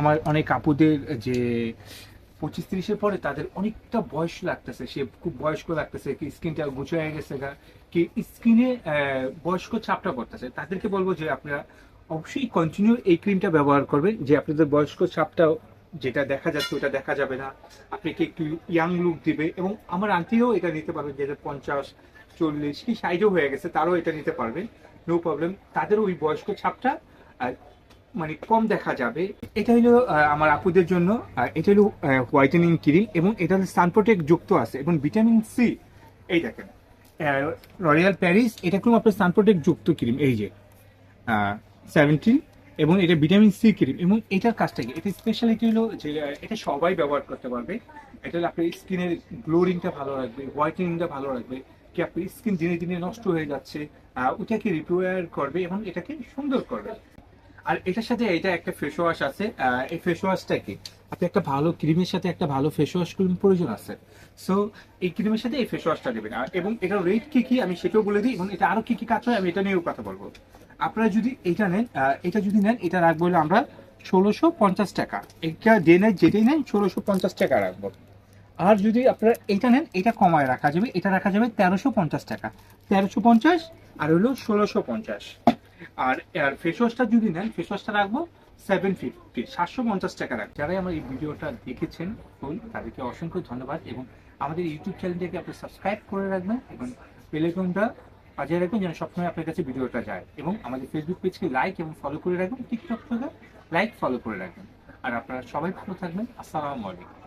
আমার অনেক আপুদের যে পঁচিশ তিরিশের পরে তাদের অনেকটা বয়স লাগতেছে, সে খুব বয়স্ক লাগতেছে, কি স্কিনটা হয়ে গেছে কি স্কিনে বয়স্ক ছাপটা করতেছে তাদেরকে বলব যে আপনারা অবশ্যই কন্টিনিউ এই ক্রিমটা ব্যবহার করবেন, যে আপনাদের বয়স্ক ছাপটাও যেটা দেখা যাচ্ছে ওটা দেখা যাবে না। আপনাকে একটু ইয়াং লুক দিবে এবং আমার আন্টিও এটা নিতে পারবেন যেটা পঞ্চাশ, চল্লিশ, কি সাইজও হয়ে গেছে, তারও এটা নিতে পারবেন নো প্রবলেম তাদের ওই বয়স্ক ছাপটা মানে কম দেখা যাবে। এটা হলো আমার আপুদের জন্য এটা হলো হোয়াইটেনিং ক্রিম এবং এটা হলো সানপ্রোটেক যুক্ত আছে এবং ভিটামিন সি এই দেখেন। রয়্যাল প্যারিস এটা কোনো আপনার সানপ্রোটেক্ট যুক্ত ক্রিম এই যে সেভেন্টিন এবং এটা ভিটামিন সি ক্রিম এবং এটার কাজটা কি? এটা স্পেশালিটি হলো যে এটা সবাই ব্যবহার করতে পারবে। এটা হলো আপনার স্কিনের গ্লোরিংটা ভালো রাখবে হোয়াইটেনিংটা ভালো রাখবে, কি আপনার স্কিন দিনে দিনে নষ্ট হয়ে যাচ্ছে ওটাকে রিপেয়ার করবে এবং এটাকে সুন্দর করবে। আর এটার সাথে এটা একটা ফেস ওয়াশ আছে। এই ফেস ওয়াশটা কি? আপনি একটা ভালো ক্রিমের সাথে একটা ভালো ফেস ওয়াশ ক্রিম প্রয়োজন আছে। সো এই ক্রিমের সাথে এই ফেস ওয়াশটা দেবেন। এবং এটার রেট কি কি আমি সেটাও বলে দিই, এবং এটা আরও কি কি কাজ হয় আমি এটা নিয়েও কথা বলব। আপনারা যদি এটা নেন এটা যদি নেন, এটা রাখব হলো আমরা ষোলোশো পঞ্চাশ টাকা। এটা ডে নেন, যেটাই নেন, ষোলোশো পঞ্চাশ টাকা রাখব। আর যদি আপনারা এটা নেন, এটা কমায় রাখা যাবে, এটা রাখা যাবে তেরোশো পঞ্চাশ টাকা। তেরোশো পঞ্চাশ আর হলো ষোলোশো পঞ্চাশ। আর আর ফেস ওয়াশটা যদি নেন ফেস ওয়াশটা রাখব সেভেন ফিফটি সাতশো পঞ্চাশ টাকা রাখব। যারাই আমার এই ভিডিওটা দেখেছেন ফুল তাদেরকে অসংখ্য ধন্যবাদ এবং আমাদের ইউটিউব চ্যানেলটাকে আপনি সাবস্ক্রাইব করে রাখবেন এবং বেলেকনটা বাজিয়ে রাখবেন যেন সবসময় আপনার কাছে ভিডিওটা যায়। এবং আমাদের ফেসবুক পেজকে লাইক এবং ফলো করে রাখবেন টিকটক থেকে লাইক ফলো করে রাখবেন। আর আপনারা সবাই ভালো থাকবেন। আসসালামু আলাইকুম।